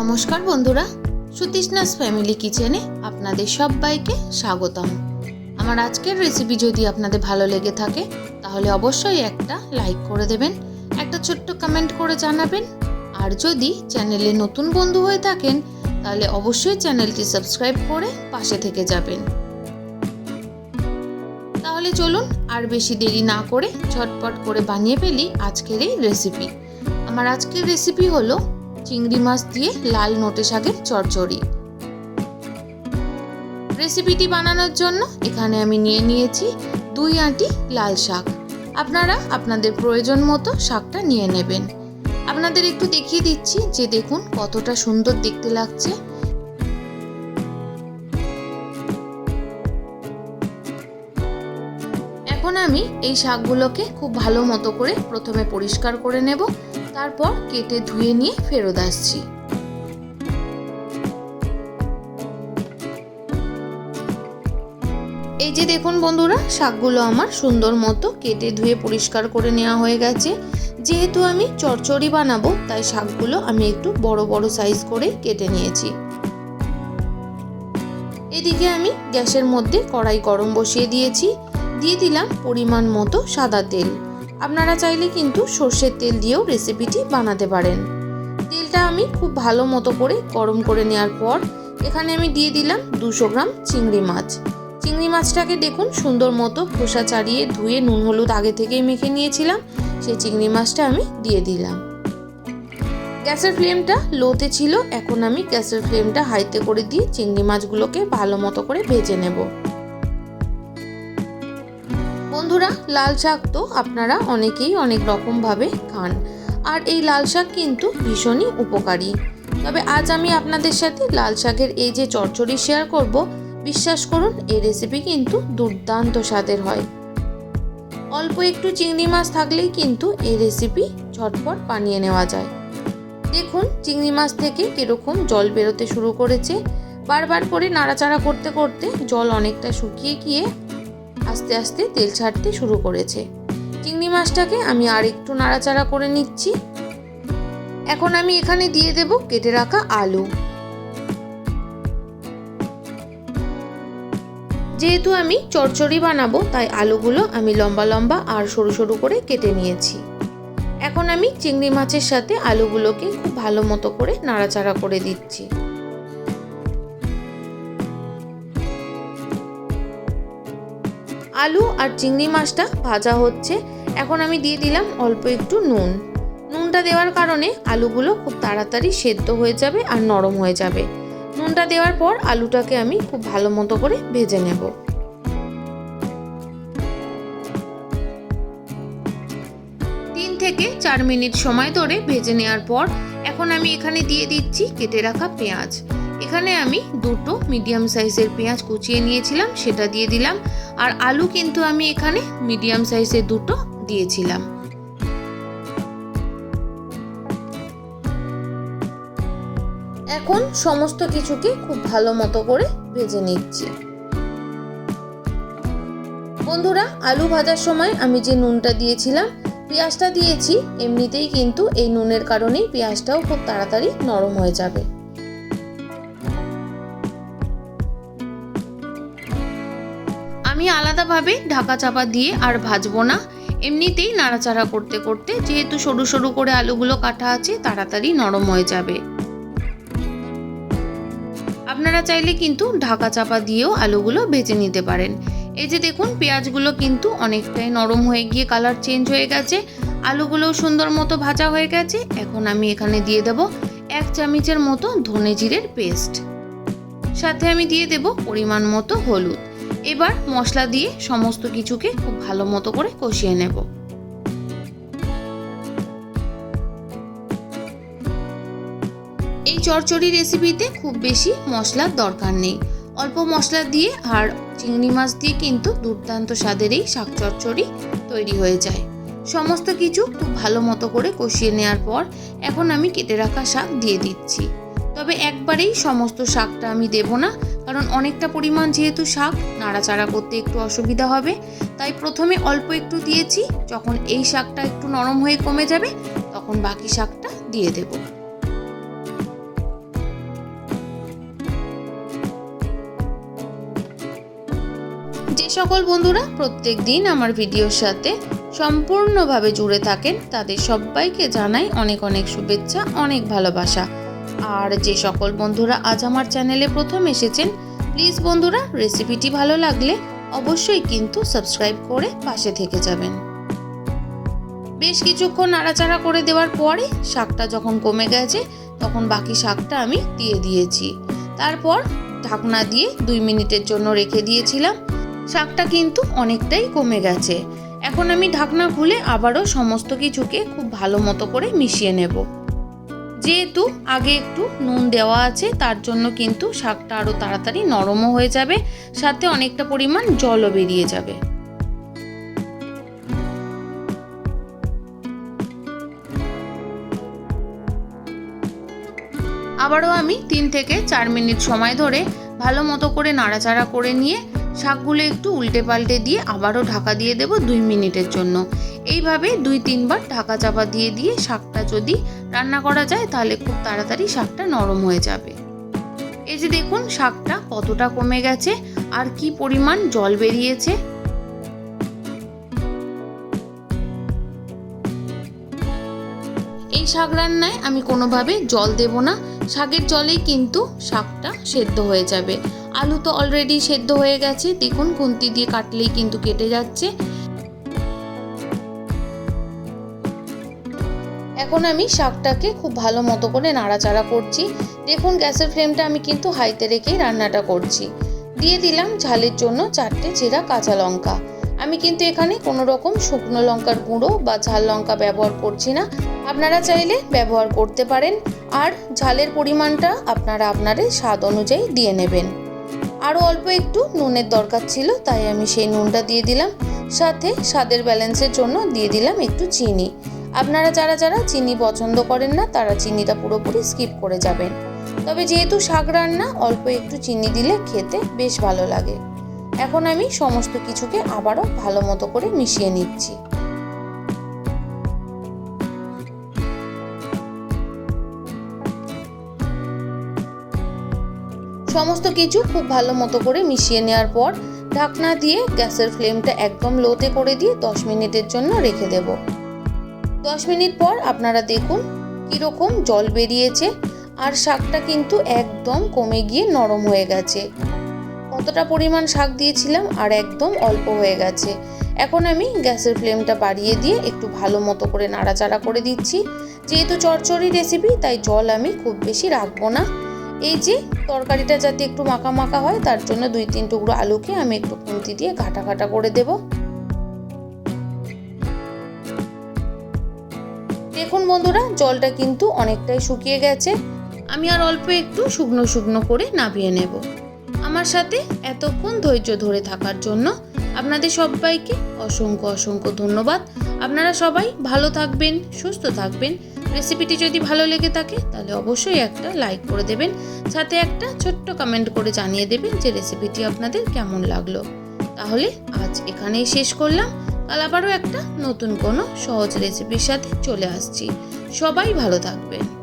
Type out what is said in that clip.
নমস্কার বন্ধুরা, সুতৃষ্ণাস ফ্যামিলি কিচেনে আপনাদের সবাইকে স্বাগতম। আমার আজকের রেসিপি যদি আপনাদের ভালো লেগে থাকে, তাহলে অবশ্যই একটা লাইক করে দেবেন, একটা ছোট্ট কমেন্ট করে জানাবেন। আর যদি চ্যানেলে নতুন বন্ধু হয়ে থাকেন, তাহলে অবশ্যই চ্যানেলটি সাবস্ক্রাইব করে পাশে থেকে যাবেন। তাহলে চলুন আর বেশি দেরি না করে ঝটপট করে বানিয়ে ফেলি আজকের এই রেসিপি আমার আজকের রেসিপি হলো চিংড়ি মাছ দিয়ে লাল নোটে শাকের চচ্চড়ি রেসিপিটি বানানোর জন্য এখানে আমি নিয়ে নিয়েছি দুই আঁটি লাল শাক। আপনারা আপনাদের প্রয়োজন মতো শাকটা নিয়ে নেবেন। আপনাদের একটু দেখিয়ে দিচ্ছি যে দেখুন কতটা সুন্দর দেখতে লাগছে। এখন আমি এই শাকগুলোকে খুব ভালো মতো করে প্রথমে পরিষ্কার করে নেব। তারপর কেটে ধুয়ে নিয়ে ফেরত আসছি। এই যে দেখুন বন্ধুরা, শাকগুলো আমার সুন্দর মতো কেটে ধুয়ে পরিষ্কার করে নেওয়া হয়ে গেছে। যেহেতু আমি চচ্চড়ি বানাবো, তাই শাকগুলো আমি একটু বড় বড় সাইজ করে কেটে নিয়েছি। এদিকে আমি গ্যাসের মধ্যে কড়াই গরম বসিয়ে দিয়েছি। দিয়ে দিলাম পরিমাণ মতো সাদা তেল। আপনারা চাইলে কিন্তু সর্ষের তেল দিয়েও রেসিপিটি বানাতে পারেন। তেলটা আমি খুব ভালো মতো করে গরম করে নেওয়ার পর, এখানে আমি দিয়ে দিলাম দুশো গ্রাম চিংড়ি মাছ। চিংড়ি মাছটাকে দেখুন সুন্দর মতো খোসা ছাড়িয়ে ধুয়ে নুন, হলুদ আগে থেকেই মেখে নিয়েছিলাম, সেই চিংড়ি মাছটা আমি দিয়ে দিলাম। গ্যাসের ফ্লেমটা লোতে ছিল, এখন আমি গ্যাসের ফ্লেমটা হাইতে করে দিয়ে চিংড়ি মাছগুলোকে ভালো মতো করে ভেজে নেব। বন্ধুরা, লাল শাক তো আপনারা অনেকেই অনেক রকমভাবে খান। আর এই লাল শাক কিন্তু ভীষণই উপকারী। তবে আজ আমি আপনাদের সাথে লাল শাকের এই যে চচ্চড়ি শেয়ার করব, বিশ্বাস করুন, এই রেসিপি কিন্তু দুর্দান্ত স্বাদের হয়। অল্প একটু চিংড়ি মাছ থাকলেই কিন্তু এই রেসিপি ঝটপট বানিয়ে নেওয়া যায়। দেখুন, চিংড়ি মাছ থেকে কীরকম জল বেরোতে শুরু করেছে। বারবার করে নাড়াচাড়া করতে করতে জল অনেকটা শুকিয়ে গিয়ে আস্তে আস্তে তেল ছাড়তে শুরু করেছে। চিংড়ি মাছটাকে আমি আর একটু নাড়াচাড়া করে নিচ্ছি। এখন আমি এখানে দিয়ে দেব কেটে রাখা আলু। যেহেতু আমি চচ্চড়ি বানাবো, তাই আলুগুলো আমি লম্বা লম্বা আর সরু সরু করে কেটে নিয়েছি। এখন আমি চিংড়ি মাছের সাথে আলুগুলোকে খুব ভালো মতো করে নাড়াচাড়া করে দিচ্ছি। আলু আর চিংড়ি মাছটা ভাজা হচ্ছে। এখন আমি দিয়ে দিলাম অল্প একটু নুন। নুনটা দেওয়ার কারণে আলুগুলো খুব তাড়াতাড়ি সেদ্ধ হয়ে যাবে আর নরম হয়ে যাবে। নুনটা দেওয়ার পর আলুটাকে আমি খুব ভালো মতো করে ভেজে নেব। তিন থেকে চার মিনিট সময় ধরে ভেজে নেওয়ার পর এখন আমি এখানে দিয়ে দিচ্ছি কেটে রাখা পেঁয়াজ। এখানে আমি দুটো মিডিয়াম সাইজের পেঁয়াজ কুচিয়ে নিয়েছিলাম, সেটা দিয়ে দিলাম। আর আলু কিন্তু আমি এখানে মিডিয়াম সাইজের দুটো দিয়েছিলাম। এখন সমস্ত কিছুকে খুব ভালো মতো করে ভেজে নিচ্ছি। বন্ধুরা, আলু ভাজার সময় আমি যে নুনটা দিয়েছিলাম, পেঁয়াজটা দিয়েছি, এমনিতেই কিন্তু এই নুনের কারণেই পেঁয়াজটাও খুব তাড়াতাড়ি নরম হয়ে যাবে। আমি আলাদাভাবে ঢাকা চাপা দিয়ে আর ভাজবো না। এমনিতেই নাড়াচাড়া করতে করতে যেহেতু সরু সরু করে আলুগুলো কাটা আছে, তাড়াতাড়ি নরম হয়ে যাবে। আপনারা চাইলে কিন্তু ঢাকা চাপা দিয়েও আলুগুলো ভেজে নিতে পারেন। এই যে দেখুন, পেঁয়াজগুলো কিন্তু অনেকটাই নরম হয়ে গিয়ে কালার চেঞ্জ হয়ে গেছে। আলুগুলোও সুন্দর মতো ভাজা হয়ে গেছে। এখন আমি এখানে দিয়ে দেব এক চামচের মতো ধনে জিরের পেস্ট। সাথে আমি দিয়ে দেব পরিমাণ মতো হলুদ। এবার মশলা দিয়ে সমস্ত কিছুকে খুব ভালো মতো করে কষিয়ে নেব। এই চচ্চড়ি রেসিপিতে খুব বেশি মশলার দরকার নেই। অল্প মশলা দিয়ে আর চিংড়ি মাছ দিয়ে কিন্তু দুর্দান্ত স্বাদের এই শাক চচ্চড়ি তৈরি হয়ে যায়। সমস্ত কিছু খুব ভালো মতো করে কষিয়ে নেওয়ার পর এখন আমি কেটে রাখা শাক দিয়ে দিচ্ছি। তবে একবারেই সমস্ত শাকটা আমি দেব না কারণ অনেকটা পরিমাণ যেহেতু শাক, নাড়াচাড়া করতে একটু অসুবিধা হবে। তাই প্রথমে অল্প একটু দিয়েছি, যখন এই শাকটা একটু নরম হয়ে কমে যাবে, তখন বাকি শাকটা দিয়ে দেব। যে সকল বন্ধুরা প্রত্যেক দিন আমার ভিডিওর সাথে সম্পূর্ণভাবে জুড়ে থাকেন, তাদের সবাইকে জানাই অনেক অনেক শুভেচ্ছা, অনেক ভালোবাসা। আর যে সকল বন্ধুরা আজ আমার চ্যানেলে প্রথম এসেছেন প্লিজ বন্ধুরা রেসিপিটি ভালো লাগলে অবশ্যই কিন্তু সাবস্ক্রাইব করে পাশে থেকে যাবেন। বেশ কিছুক্ষণ নাড়াচাড়া করে দেওয়ার পরে শাকটা যখন কমে গেছে, তখন বাকি শাকটা আমি দিয়ে দিয়েছি। তারপর ঢাকনা দিয়ে দুই মিনিটের জন্য রেখে দিয়েছিলাম। শাকটা কিন্তু অনেকটাই কমে গেছে। এখন আমি ঢাকনা খুলে আবারও সমস্ত কিছুকে খুব ভালো মতো করে মিশিয়ে নেব। যেহেতু আগে একটু নুন দেওয়া আছে, তার জন্য কিন্তু শাকটা আরও তাড়াতাড়ি নরমও হয়ে যাবে, সাথে অনেকটা পরিমাণ জলও বেরিয়ে যাবে। আবারও আমি তিন থেকে চার মিনিট সময় ধরে ভালো মতো করে নাড়াচাড়া করে নিয়ে শাকগুলো একটু উল্টে পাল্টে দিয়ে আবারও ঢাকা দিয়ে দেব দুই মিনিটের জন্য। এইভাবে দুই তিনবার ঢাকা চাপা দিয়ে দিয়ে শাকটা যদি রান্না করা যায় তাহলে খুব তাড়াতাড়ি শাকটা নরম হয়ে যাবে। এই যে দেখুন শাকটা কতটা কমে গেছে আর কি পরিমাণ জল বেরিয়েছে। এই শাক রান্নায় আমি কোনোভাবে জল দেব না। শাকের জলেই কিন্তু শাকটা সেদ্ধ হয়ে যাবে। আলু তো অলরেডি সেদ্ধ হয়ে গেছে। দেখুন, খুন্তি দিয়ে কাটলেই কিন্তু কেটে যাচ্ছে। এখন আমি শাকটাকে খুব ভালো মতো করে নাড়াচাড়া করছি। দেখুন, গ্যাসের ফ্লেমটা আমি কিন্তু হাইতে রেখেই রান্নাটা করছি। দিয়ে দিলাম ঝালের জন্য চারটে চেরা কাঁচা লঙ্কা। আমি কিন্তু এখানে কোনো রকম শুকনো লঙ্কার গুঁড়ো বা ঝাল লঙ্কা ব্যবহার করছি না। আপনারা চাইলে ব্যবহার করতে পারেন। আর ঝালের পরিমাণটা আপনারা আপনাদের স্বাদ অনুযায়ী দিয়ে নেবেন। আরও অল্প একটু নুনের দরকার ছিল, তাই আমি সেই নুনটা দিয়ে দিলাম। সাথে স্বাদের ব্যালেন্সের জন্য দিয়ে দিলাম একটু চিনি। আপনারা যারা যারা চিনি পছন্দ করেন না, তারা চিনিটা পুরোপুরি স্কিপ করে যাবেন। তবে যেহেতু শাক রান্না, অল্প একটু চিনি দিলে খেতে বেশ ভালো লাগে। এখন আমি সমস্ত কিছুকে আবারও ভালো মতো করে মিশিয়ে নিচ্ছি। সমস্ত কিছু খুব ভালো মতো করে মিশিয়ে নেওয়ার পর ঢাকনা দিয়ে গ্যাসের ফ্লেমটা একদম লোতে করে দিয়ে দশ মিনিটের জন্য রেখে দেব। দশ মিনিট পর আপনারা দেখুন কীরকম জল বেরিয়েছে আর শাকটা কিন্তু একদম কমে গিয়ে নরম হয়ে গেছে। কতটা পরিমাণ শাক দিয়েছিলাম আর একদম অল্প হয়ে গেছে। এখন আমি গ্যাসের ফ্লেমটা বাড়িয়ে দিয়ে একটু ভালো মতো করে নাড়াচাড়া করে দিচ্ছি। যেহেতু চরচড়ি রেসিপি তাই জল আমি খুব বেশি রাখব না। এই যে তরকারিটা যাতে একটু মাখা মাখা হয়, তার জন্য দুই তিন টুকরো আলুকে আমি একটু খুন্তি দিয়ে ঘাটা ঘাটা করে দেব। দেখুন বন্ধুরা, জলটা কিন্তু অনেকটাই শুকিয়ে গেছে। আমি আর অল্প একটু শুকনো শুকনো করে নামিয়ে নেব। আমার সাথে এতক্ষণ ধৈর্য ধরে থাকার জন্য আপনাদের সবাইকে অসংখ্য অসংখ্য ধন্যবাদ। আপনারা সবাই ভালো থাকবেন, সুস্থ থাকবেন। রেসিপিটি যদি ভালো লেগে থাকে, তাহলে অবশ্যই একটা লাইক করে দেবেন। সাথে একটা ছোট্ট কমেন্ট করে জানিয়ে দেবেন যে রেসিপিটি আপনাদের কেমন লাগল। তাহলে আজ এখানেই শেষ করলাম। কাল আবারও একটা নতুন কোনো সহজ রেসিপির সাথে চলে আসছি। সবাই ভালো থাকবেন।